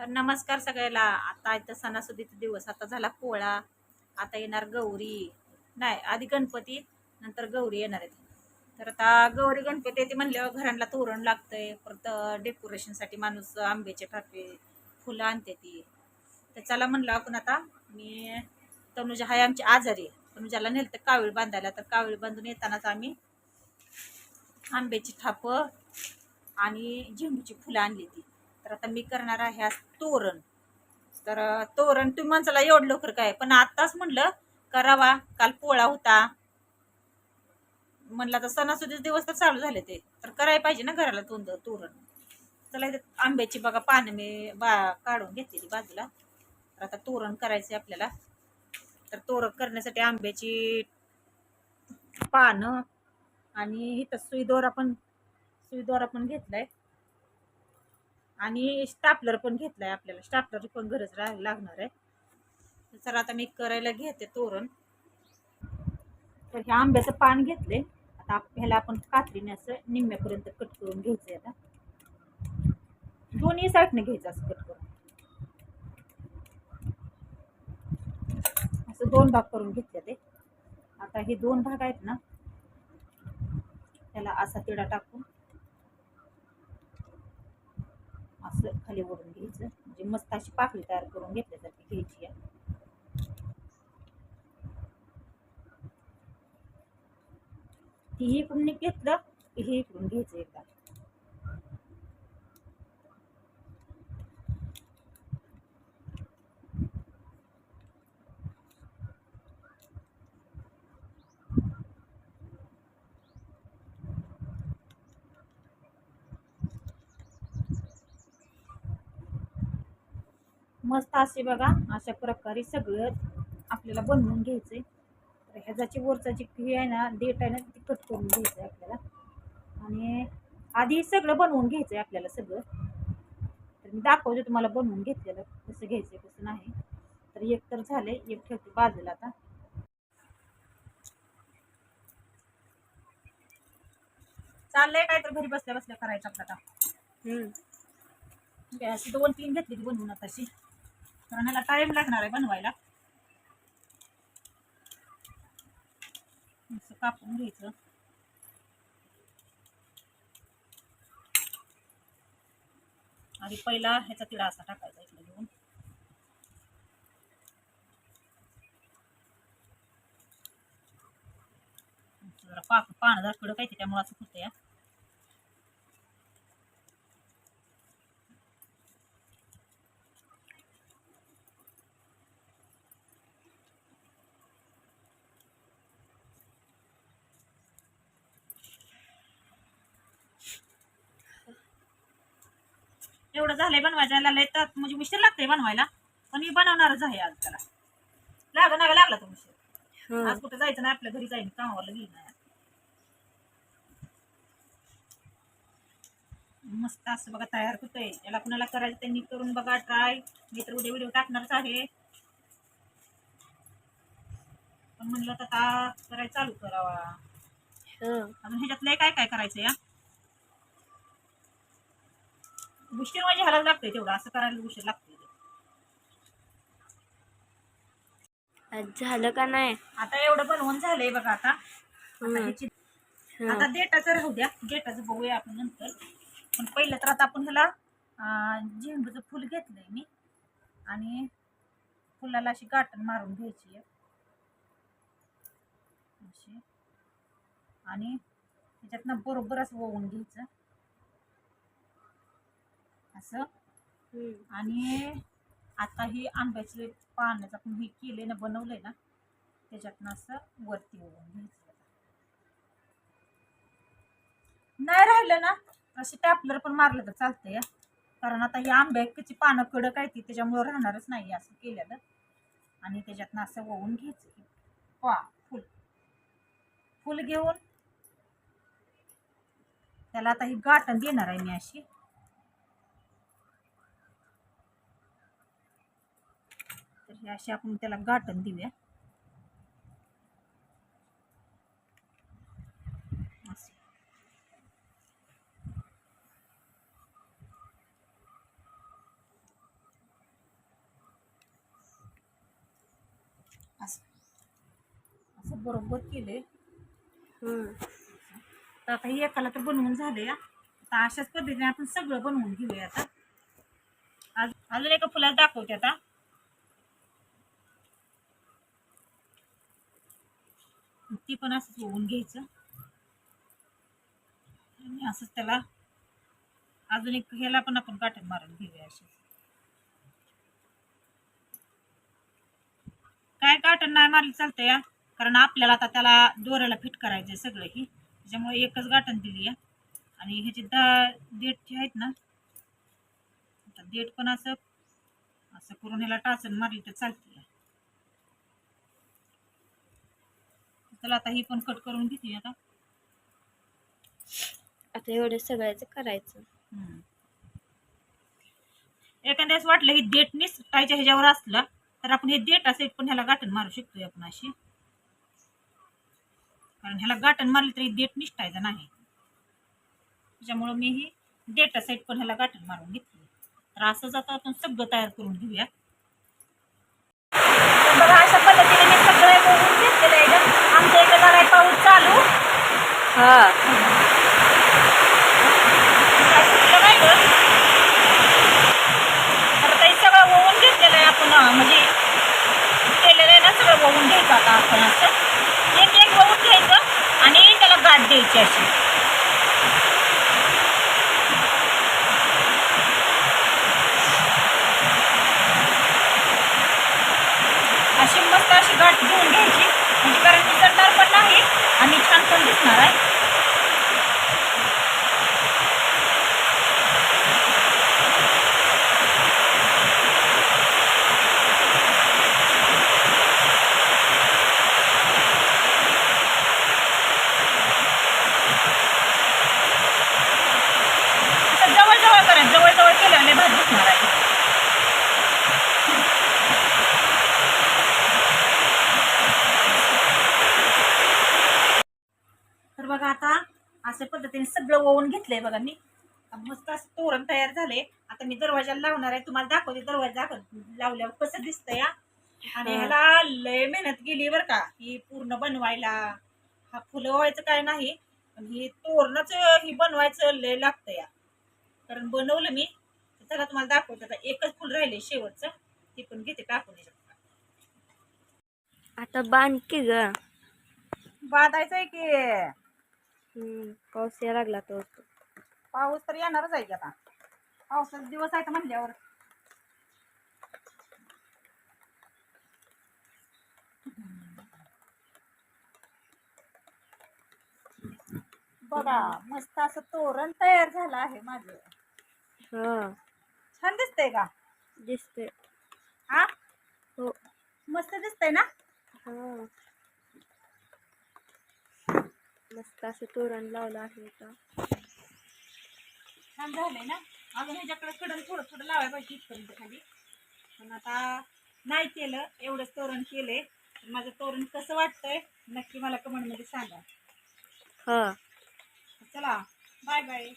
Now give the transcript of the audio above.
तर नमस्कार सगळ्याला. आता इथं सणासुदीचा दिवस आता झाला पोळा आता येणार गौरी. नाही आधी गणपती नंतर गौरी येणार आहेत. तर आता गौरी गणपती येते म्हणल्यावर घरांना तोरण लागतं आहे परत डेकोरेशनसाठी माणूस आंब्याचे टाके फुलं आणते ती. तर चला म्हणलं आपण आता मी तनुजा हाय आमची आजारी आहे. तनुजाला नेलं तर कावीळ बांधायला. तर कावीळ बांधून येतानाच आम्ही आंब्याची थापं आणि झेंडूची फुलं आणली ती. तर आता मी करणार आहे आज तोरण. तर तोरण तुम्ही माणसाला एवढं लवकर काय? पण आत्ताच म्हणलं करावा. काल पोळा होता. म्हणलं आता सणासुदीचे दिवस तर चालू झाले ते. तर करायला पाहिजे ना घराला तोंड तोरण. चला इथे आंब्याची बघा पानं मी बा काढून घेतलेली बाजूला. तर आता तोरण करायचे आपल्याला. तर तोरण करण्यासाठी आंब्याची पानं आणि इथं सुईदोरा पण सुईदोरा पण घेतलाय. आणि स्टापलर पण घेतलाय आपल्याला. स्टापलर पण गरज रा- लागणार आहे. तर आता मी करायला घेते तोरण. तर हे आंब्याचं पान घेतले. आता आप- ह्याला आपण कात्रीने असं निम्म्यापर्यंत कट करून घ्यायचंय आता. दोन्ही साईडने घ्यायचं असं कट करून. असं दोन भाग करून घेतले ते. आता हे दोन भाग आहेत ना त्याला असा तिडा टाकून असं खाली ओढून घ्यायचं. म्हणजे मस्त अशी पाकळी तयार करून घेतल्यासारखी घ्यायची आहे. ती इकडून घेतलं की हे इकडून घ्यायचं एकदा. मस्त असे बघा अशा प्रकारे सगळं आपल्याला बनवून घ्यायचंय. तर ह्याची वरचा जी हे आहे ना देठ आहे ना ती कट करून घ्यायचं आहे आपल्याला. आणि आधी सगळं बनवून घ्यायचं आहे आपल्याला सगळं. तर मी दाखवते तुम्हाला बनवून घेतलेलं कसं घ्यायचं कसं नाही. तर एक तर झाले एक ठेवते बाजूला आता. चाललंय काय तर घरी बसल्या बसल्या करायचं आपल्याला आहे, दोन तीन घेतली ती बनवून आता अशी. कारण ह्याला टाइम लागणार आहे बनवायला. असं कापून घ्यायचं. आणि पहिला ह्याचा तिळा असा टाकायचा इकडे घेऊन. जरा पाक पानं जरा कडक आहे त्यामुळे असं होतं या एवढं झालंय बनवायचं लय तर म्हणजे मिस्टर लागतंय बनवायला. पण मी बनवणारच आहे आज त्याला. लाग ना लागला तो मिस्टर आज कुठं जायचं नाही आपल्या घरी जाईन कामावर गेली नाही. मस्त असं बघा तयार होतंय. याला कुणाला करायचं त्यांनी करून बघा ट्राय. मी तर उद्या व्हिडिओ टाकणारच आहे. पण म्हणलं तर आता करायला चालू करावा. अजून ह्याच्यात लय काय काय करायचं या उशीर म्हणजे ह्याला लागतंय तेवढं असं करायला उशीर लागतंय. ते. झालं का नाही? आता एवढं बनवून झालंय बघा आता. आता हम्म. ह्याची आता डेटाचं राहू द्या डेटाचं बघूया आपण नंतर. पण पहिलं तर आता आपण ह्याला अं, झेंडूचं फुल घेतलंय मी. आणि फुलाला अशी गाठण मारून घ्यायची आहे. अशी. आणि त्याच्यातनं बरोबर असं ओवून घ्यायचं. असं. आणि आता ही आंब्याचे पाण्याचं आपण हे केले ना बनवलंय ना त्याच्यातनं असं वरती ओढून घ्यायचं. नाही राहिलं ना असे टॅपलर पण मारलं तर चालतंय या. कारण आता ही आंब्याची पानं कडक आहे ती त्याच्यामुळं राहणारच नाही असं केलेलं. आणि त्याच्यातनं असं ओवून घ्यायचं पा फुल. फुल घेऊन त्याला आता ही गाठण देणार आहे मी अशी. हे असे आपण त्याला गाठण देऊया. असं. बरोबर केले तर आता एकाला तर बनवून झाले अशाच पद्धतीने आपण सगळं बनवून घेऊया आता. अजून एका फुलात दाखवते आता. ती पण असंच होऊन घ्यायचं. आणि असंच त्याला अजून एक ह्याला पण आपण काटण मारून घेऊया असे काय काटण नाही मारलं चालतंय या. कारण आपल्याला आता त्याला दोऱ्याला फिट करायचंय सगळं ही त्याच्यामुळे एकच गाठण दिली या. आणि ह्याची दा देठ जे आहेत ना आता देठ पण असं असं करून ह्याला टाचण मारली तर चालते चला आता ही पण कट करून घेते आता. आता एवढं सगळ्याचं करायचं. हम्म. एखाद्या वेळेस वाटलं ही देठ निसटायच्या ह्याच्यावर असलं तर आपण हे देठ असेल पण ह्याला गाठण मारू शकतोय आपण अशी. कारण ह्याला गाठण मारली तरी देठ निसटायचं नाही. त्याच्यामुळं मी ही डेटा साईट पण ह्याला गाठण मारून घेतली. तर असंच आता आपण सगळं तयार करून घेऊया. तर बघा अशा पद्धतीने मी सगळं घेतलेलं इथं. आमच्या इकडे जरा पाऊस चालू हा काय सुटलं नाही गं. तर ते सगळं होऊन घेतलेलं आहे आपण म्हणजे केलेलं आहे ना सगळं होऊन घ्यायचं आता आपण असं एक एक होऊन घ्यायचं आणि त्याला गाठ द्यायची अशी अशी मस्त अशी गाठ घेऊन घ्यायची म्हणजे कारण निसरणार पण नाही आणि छान पण दिसणार आहे असं जवळ जवळ करायचं जवळ जवळ केल्याने लय भात दिसणार आहे तर बघा आता अशा पद्धतीने सगळं ओवून घेतलंय बघा मी. मस्त असं तोरण तयार झाले आता मी दरवाजाला लावणार आहे. तुम्हाला दाखवते दरवाजा दाखव लावल्यावर कसं दिसतंय आणि. ह्याला लय मेहनत गेली बरं का. ही पूर्ण बनवायला. हा फुलं व्हायचं काय नाही पण ही तोरणच ही बनवायचं लय लागतं या कारण बनवलं मी. त्याला तुम्हाला दाखवते. आता एकच फुल राहिले शेवटचं. ती पण घेते टाकून. आता बांध की ग. बांधायचं आहे की. पाऊस यायला लागला तो पाऊस तर येणारच आहे की आता. पावसाचा दिवस आहे का म्हणल्यावर. बघा मस्त असं तोरण तयार झालं आहे माझं. हा. छान दिसतंय का? दिसते हा? हो. मस्त दिसतंय ना? हा. मस्त असं तोरण लावलं आहे आता छान झालंय ना? अजून ह्याच्याकडे कडन थोडं थोडं लावायला पाहिजे इथपर्यंत खाली. पण आता नाही केलं एवढंच तोरण केलंय. माझं तोरण कसं वाटतंय नक्की मला कमेंटमध्ये सांगा. हा. चला बाय बाय.